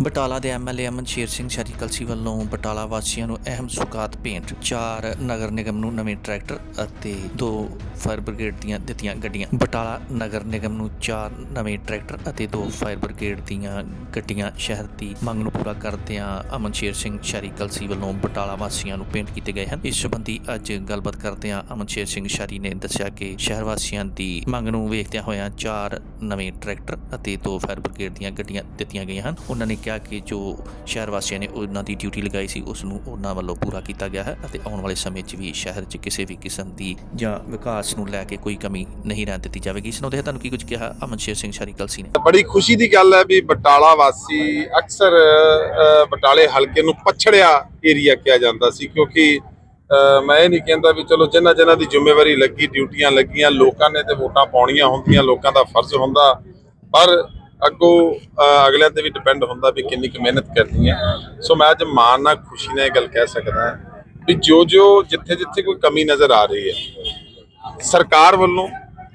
ਬਟਾਲਾ ਦੇ ਐਮਐਲਏ ਅਮਨ ਸ਼ੇਰ ਸਿੰਘ ਸ਼ਰੀ ਕਲਸੀ ਵੱਲੋਂ ਬਟਾਲਾ ਵਾਸੀਆਂ ਨੂੰ ਅਹਿਮ ਸੁਗਾਤ ਭੇਂਟ। ਚਾਰ ਨਗਰ ਨਿਗਮ ਨੂੰ ਨਵੇਂ ਟਰੈਕਟਰ ਅਤੇ ਦੋ ਫਾਇਰ ਬ੍ਰਿਗੇਡ ਦੀਆਂ ਦਿੱਤੀਆਂ ਗੱਡੀਆਂ। ਬਟਾਲਾ ਨਗਰ ਨਿਗਮ ਨੂੰ ਚਾਰ ਨਵੇਂ ਟਰੈਕਟਰ ਅਤੇ ਦੋ ਫਾਇਰ ਬ੍ਰਿਗੇਡ ਦੀਆਂ ਗੱਡੀਆਂ ਸ਼ਹਿਰ ਦੀ ਮੰਗ ਨੂੰ ਪੂਰਾ ਕਰਦਿਆਂ ਅਮਨ ਸ਼ੇਰ ਸਿੰਘ ਸ਼ਰੀ ਕਲਸੀ ਵੱਲੋਂ ਬਟਾਲਾ ਵਾਸੀਆਂ ਨੂੰ ਭੇਂਟ ਕੀਤੇ ਗਏ ਹਨ। ਇਸ ਸੰਬੰਧੀ ਅੱਜ ਗੱਲਬਾਤ ਕਰਦਿਆਂ ਅਮਨ ਸ਼ੇਰ ਸਿੰਘ ਸ਼ਰੀ ਨੇ ਦੱਸਿਆ ਕਿ ਸ਼ਹਿਰ ਵਾਸੀਆਂ ਦੀ ਮੰਗ ਨੂੰ ਵੇਖਦਿਆਂ ਹੋਇਆਂ ਚਾਰ ਨਵੇਂ ਟਰੈਕਟਰ ਅਤੇ ਦੋ ਫਾਇਰ ਬ੍ਰਿਗੇਡ ਦੀਆਂ ਗੱਡੀਆਂ ਦਿੱਤੀਆਂ ਗਈਆਂ ਹਨ। ਉਹਨਾਂ ਨੇ ਕਿਹਾ ਕਿ ਜੋ ਸ਼ਹਿਰ ਵਾਸੀਆਂ ਨੇ ਉਹਨਾਂ ਦੀ ਡਿਊਟੀ ਲਗਾਈ ਸੀ ਉਸ ਨੂੰ ਉਹਨਾਂ ਵੱਲੋਂ ਪੂਰਾ ਕੀਤਾ ਗਿਆ ਹੈ ਅਤੇ ਆਉਣ ਵਾਲੇ ਸਮੇਂ 'ਚ ਵੀ ਸ਼ਹਿਰ 'ਚ ਕਿਸੇ ਵੀ ਕਿਸਮ ਦੀ ਜਾਂ ਵਿਕਾਸ ਨੂੰ ਲੈ ਕੇ ਕੋਈ ਕਮੀ ਨਹੀਂ ਰਹਿਣ ਦਿੱਤੀ ਜਾਵੇਗੀ। ਇਸ ਨੂੰ ਦੇ ਤੁਹਾਨੂੰ ਕੀ ਕੁਝ ਕਿਹਾ? ਅਮਨ ਸ਼ੇਰ ਸਿੰਘ ਸ਼ਾਰੀ ਕਲਸੀ ਨੇ। ਬੜੀ ਖੁਸ਼ੀ ਦੀ ਗੱਲ ਹੈ ਵੀ ਬਟਾਲਾ ਵਾਸੀ ਅਕਸਰ ਬਟਾਲੇ ਹਲਕੇ ਨੂੰ ਪਛੜਿਆ ਏਰੀਆ ਕਿਹਾ ਜਾਂਦਾ ਸੀ ਕਿਉਂਕਿ ਅ, ਮੈਂ ਇਹ ਨਹੀਂ ਕਹਿੰਦਾ ਵੀ ਚਲੋ ਜਿਨ੍ਹਾਂ ਜਿਨ੍ਹਾਂ ਦੀ ਜ਼ਿੰਮੇਵਾਰੀ ਲੱਗੀ ਡਿਊਟੀਆਂ ਲੱਗੀਆਂ ਲੋਕਾਂ ਨੇ ਤੇ ਵੋਟਾਂ ਪਾਉਣੀਆਂ ਹੁੰਦੀਆਂ ਲੋਕਾਂ ਦਾ ਫਰਜ਼ ਹੁੰਦਾ ਪਰ ਅੱਗੋਂ ਅਗਲਿਆਂ ਤੇ ਵੀ ਡਿਪੈਂਡ ਹੁੰਦਾ ਵੀ ਕਿੰਨੀ ਕੁ ਮਿਹਨਤ ਕਰਨੀ ਹੈ। ਸੋ ਮੈਂ ਅੱਜ ਮਾਣ ਨਾਲ ਖੁਸ਼ੀ ਨਾਲ ਇਹ ਗੱਲ ਕਹਿ ਸਕਦਾ ਵੀ ਜੋ ਜੋ ਜਿੱਥੇ ਜਿੱਥੇ ਕੋਈ ਕਮੀ ਨਜ਼ਰ ਆ ਰਹੀ ਹੈ, ਸਰਕਾਰ ਵੱਲੋਂ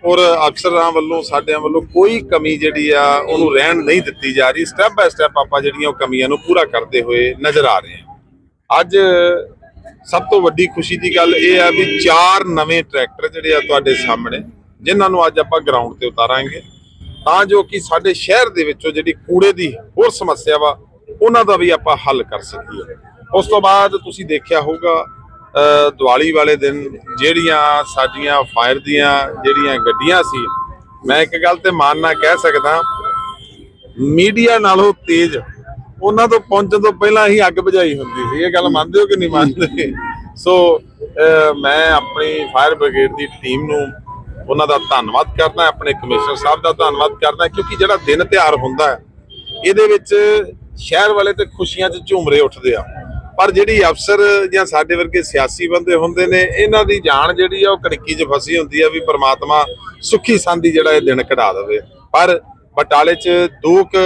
ਔਰ ਅਫਸਰਾਂ ਵੱਲੋਂ, ਸਾਡਿਆਂ ਵੱਲੋਂ ਕੋਈ ਕਮੀ ਜਿਹੜੀ ਆ, ਉਹਨੂੰ ਰਹਿਣ ਨਹੀਂ ਦਿੱਤੀ ਜਾ ਰਹੀ। ਸਟੈਪ ਬਾਏ ਸਟੈਪ ਆਪਾਂ ਜਿਹੜੀਆਂ ਉਹ ਕਮੀਆਂ ਨੂੰ ਪੂਰਾ ਕਰਦੇ ਹੋਏ ਨਜ਼ਰ ਆ ਰਹੇ ਹਾਂ। ਅੱਜ ਸਭ ਤੋਂ ਵੱਡੀ ਖੁਸ਼ੀ ਦੀ ਗੱਲ ਇਹ ਆ ਵੀ ਚਾਰ ਨਵੇਂ ਟਰੈਕਟਰ ਜਿਹੜੇ ਆ ਤੁਹਾਡੇ ਸਾਹਮਣੇ, ਜਿਨ੍ਹਾਂ ਨੂੰ ਅੱਜ ਆਪਾਂ ਗਰਾਊਂਡ ਤੇ ਉਤਾਰਾਂਗੇ। ਤਾਂ ਜੋ ਕਿ ਸਾਡੇ ਸ਼ਹਿਰ ਦੇ ਵਿੱਚੋਂ ਜਿਹੜੀ ਕੂੜੇ ਦੀ ਹੋਰ ਸਮੱਸਿਆ ਵਾ ਉਹਨਾਂ ਦਾ ਵੀ ਆਪਾਂ ਹੱਲ ਕਰ ਸਕੀਏ। ਉਸ ਤੋਂ ਬਾਅਦ ਤੁਸੀਂ ਦੇਖਿਆ ਹੋਊਗਾ ਦੀਵਾਲੀ ਵਾਲੇ ਦਿਨ ਜਿਹੜੀਆਂ ਸਾਡੀਆਂ ਫਾਇਰ ਦੀਆਂ ਜਿਹੜੀਆਂ ਗੱਡੀਆਂ ਸੀ ਮੈਂ ਇੱਕ ਗੱਲ ਤੇ ਮਾਨ ਨਾਲ ਕਹਿ ਸਕਦਾ ਮੀਡੀਆ ਨਾਲੋਂ ਤੇਜ਼ ਉਹਨਾਂ ਤੋਂ ਪਹੁੰਚਣ ਤੋਂ ਪਹਿਲਾਂ ਹੀ ਅੱਗ ਬੁਝਾਈ ਹੁੰਦੀ ਸੀ। ਇਹ ਗੱਲ ਮੰਨਦੇ ਹੋ ਕਿ ਨਹੀਂ ਮੰਨਦੇ? ਸੋ ਮੈਂ ਆਪਣੀ ਫਾਇਰ ਬ੍ਰਿਗੇਡ ਦੀ ਟੀਮ ਨੂੰ ਉਹਨਾਂ ਦਾ ਧੰਨਵਾਦ ਕਰਦਾ, ਆਪਣੇ ਕਮਿਸ਼ਨਰ ਸਾਹਿਬ ਦਾ ਧੰਨਵਾਦ ਕਰਦਾ, ਕਿਉਂਕਿ ਜਿਹੜਾ ਦਿਨ ਤਿਉਹਾਰ ਹੁੰਦਾ ਹੈ, ਇਹਦੇ ਵਿੱਚ ਸ਼ਹਿਰ ਵਾਲੇ ਤੇ ਖੁਸ਼ੀਆਂ 'ਚ ਝੂਮਰੇ ਉੱਠਦੇ ਆ। ਪਰ ਜਿਹੜੀ ਅਫਸਰ ਜਾਂ ਸਾਡੇ ਵਰਗੇ ਸਿਆਸੀ ਬੰਦੇ ਹੁੰਦੇ ਨੇ, ਇਹਨਾਂ ਦੀ ਜਾਨ ਜਿਹੜੀ ਆ ਉਹ ਕੜਕੀ 'ਚ ਫਸੀ ਹੁੰਦੀ ਆ ਵੀ ਪ੍ਰਮਾਤਮਾ ਸੁੱਖੀ ਸੰਦੀ ਜਿਹੜਾ ਇਹ ਦਿਨ ਕਢਾ ਦੇਵੇ। ਪਰ ਬਟਾਲੇ 'ਚ ਦੋ ਕੁ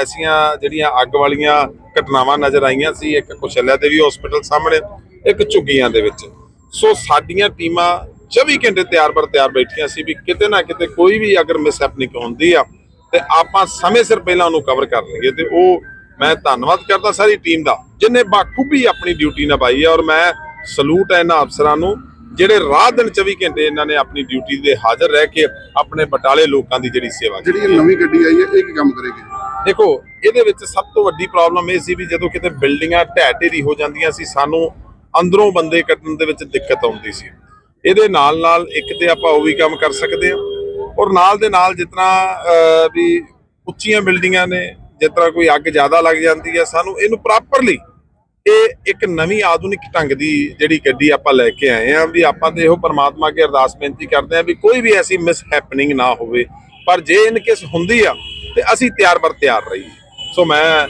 ਐਸੀਆਂ ਜਿਹੜੀਆਂ ਅੱਗ ਵਾਲੀਆਂ ਘਟਨਾਵਾਂ ਨਜ਼ਰ ਆਈਆਂ ਸੀ, ਇੱਕ ਕੁਸ਼ਲਿਆ ਦੇਵੀ ਹਸਪੀਟਲ ਸਾਹਮਣੇ, ਇੱਕ ਝੁੱਗੀਆਂ ਦੇ ਵਿੱਚ। ਸੋ ਸਾਡੀਆਂ ਟੀਮਾਂ 24 ਘੰਟੇ ਤਿਆਰ ਬਰ ਤਿਆਰ ਬੈਠੀਆਂ ਸੀ ਵੀ ਕਿਤੇ ਨਾ ਕਿਤੇ ਕੋਈ ਵੀ ਅਗਰ ਮਿਸਹੈਪਨਿੰਗ ਹੁੰਦੀ ਆ ਤੇ ਆਪਾਂ ਸਮੇਂ ਸਿਰ ਪਹਿਲਾਂ ਉਹਨੂੰ ਕਵਰ ਕਰ ਲਈਏ ਤੇ ਉਹ ਮੈਂ ਧੰਨਵਾਦ ਕਰਦਾ ਸਾਰੀ ਟੀਮ ਦਾ ਜਿਨੇ ਬਾਖੂਬੀ ਆਪਣੀ ਡਿਊਟੀ ਨਿਭਾਈ ਹੈ ਔਰ ਮੈਂ ਸਲੂਟ ਹੈ ਇਹਨਾਂ ਅਫਸਰਾਂ ਨੂੰ ਜਿਹੜੇ ਰਾਤ ਦਿਨ 24 ਘੰਟੇ ਇਹਨਾਂ ਨੇ ਆਪਣੀ ਡਿਊਟੀ ਦੇ ਹਾਜ਼ਰ ਰਹਿ ਕੇ ਆਪਣੇ ਬਟਾਲੇ ਲੋਕਾਂ ਦੀ ਜਿਹੜੀ ਸੇਵਾ ਕੀਤੀ ਜਿਹੜੀ ਇਹ ਨਵੀਂ ਗੱਡੀ ਆਈ ਹੈ ਇਹ ਕੀ ਕੰਮ ਕਰੇਗੀ? ਦੇਖੋ ਇਹਦੇ ਵਿੱਚ ਸਭ ਤੋਂ ਵੱਡੀ ਪ੍ਰੋਬਲਮ ਇਹ ਸੀ ਵੀ ਜਦੋਂ ਕਿਤੇ ਬਿਲਡਿੰਗਾਂ ਢਹਿ ਢੇਰੀ ਹੋ ਜਾਂਦੀਆਂ ਸੀ ਸਾਨੂੰ ਅੰਦਰੋਂ ਬੰਦੇ ਕੱਢਣ ਦੇ ਵਿੱਚ ਦਿੱਕਤ ਆਉਂਦੀ ਸੀ। ਇਹਦੇ ਨਾਲ ਨਾਲ ਇੱਕ ਤੇ ਆਪਾਂ ਉਹ ਵੀ ਕੰਮ ਕਰ ਸਕਦੇ ਹਾਂ। ਔਰ ਨਾਲ ਦੇ ਨਾਲ ਜਿਤਨਾ ਅਹ, ਵੀ ਉੱਚੀਆਂ ਬਿਲਡਿੰਗਾਂ ਨੇ ਜਿਸ ਤਰ੍ਹਾਂ ਕੋਈ ਅੱਗ ਜ਼ਿਆਦਾ ਲੱਗ ਜਾਂਦੀ ਹੈ ਸਾਨੂੰ ਇਹਨੂੰ ਪ੍ਰੋਪਰਲੀ ਇਹ ਇੱਕ ਨਵੀਂ ਆਧੁਨਿਕ ਢੰਗ ਦੀ ਜਿਹੜੀ ਗੱਡੀ ਆਪਾਂ ਲੈ ਕੇ ਆਏ ਆ ਵੀ ਆਪਾਂ ਤੇ ਇਹੋ ਪਰਮਾਤਮਾ ਅੱਗੇ ਅਰਦਾਸ ਬੇਨਤੀ ਕਰਦੇ ਆ ਵੀ ਕੋਈ ਵੀ ਐਸੀ ਮਿਸ ਹੈਪਨਿੰਗ ਨਾ ਹੋਵੇ। ਪਰ ਜੇ ਇਨ ਕੇਸ ਹੁੰਦੀ ਆ ਤੇ ਅਸੀਂ ਤਿਆਰ ਬਰ ਤਿਆਰ ਰਹੀਏ। ਸੋ ਮੈਂ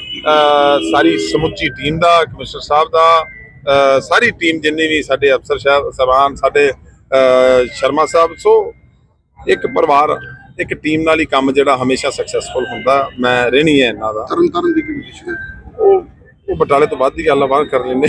ਸਾਰੀ ਸਮੁੱਚੀ ਟੀਮ ਦਾ ਕਮਿਸ਼ਨਰ ਸਾਹਿਬ ਦਾ ਸਾਰੀ ਟੀਮ ਜਿੰਨੀ ਵੀ ਸਾਡੇ ਅਫਸਰ ਸਾਹਿਬ ਸਬਾਨ ਸਾਡੇ ਸ਼ਰਮਾ ਸਾਹਿਬ ਸੋ ਇੱਕ ਪਰਿਵਾਰ ਇੱਕ ਟੀਮ ਨਾਲ ਹੀ ਕੰਮ ਜਿਹੜਾ ਹਮੇਸ਼ਾ ਸਕਸੈਸਫੁਲ ਹੁੰਦਾ ਮੈਂ ਰਹਿਣੀ ਹੈ ਇਹਨਾਂ ਦਾ। ਤਰਨ ਤਾਰਨ ਦੀ ਕੀ ਪੋਜੀਸ਼ਨ ਹੈ? ਉਹ ਉਹ ਬਟਾਲੇ ਤੋਂ ਬਾਅਦ ਦੀ ਗੱਲ ਆ ਬਾਹਰ ਕਰ ਲੈਂਦੇ।